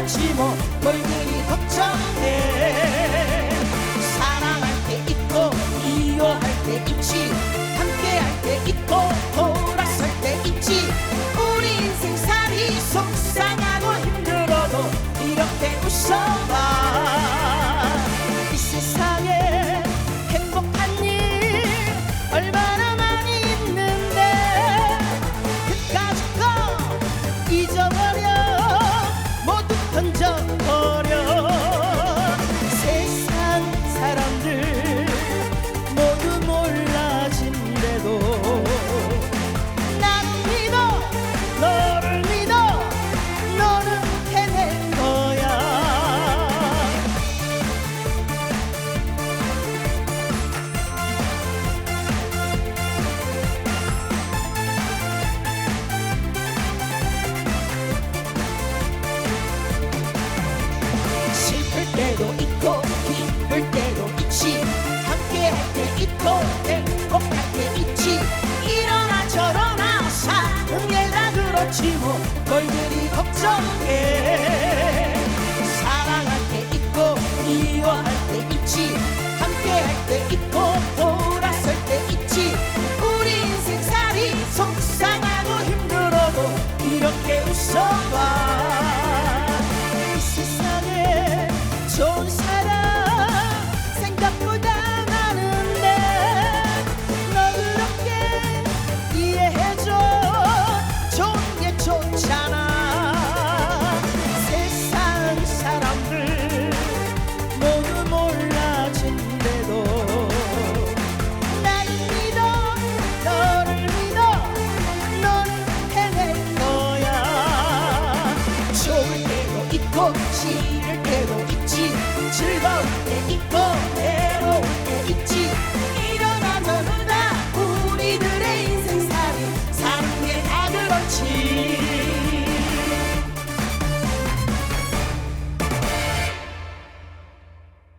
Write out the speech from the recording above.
그렇지 뭐 뭘 그리 걱정해. 사랑할 때 있고 이혼할 때 있지. 함께할 때 있고 돌아설 때 있지. 우리 인생살이 속상하고 힘들어도 이렇게 웃어봐. 때도 있고 기쁠 때도 있지. 함께 할 때 있고 행복할 때 있지. 이러나 저러나 사는 게다 그렇지 뭐. 너희들이 걱정해. 사랑할 때 있고 미워할 때 있지. 함께 할 때 있고 돌아설 때 있지. 우리 인생살이 속상하고 힘들어도 이렇게 웃어봐 있고 싫을 때도 있지. 즐거울 때 있고 외로울 때 있지. 이러나 저러나 우리들의 인생살이 사는 게 다 그렇지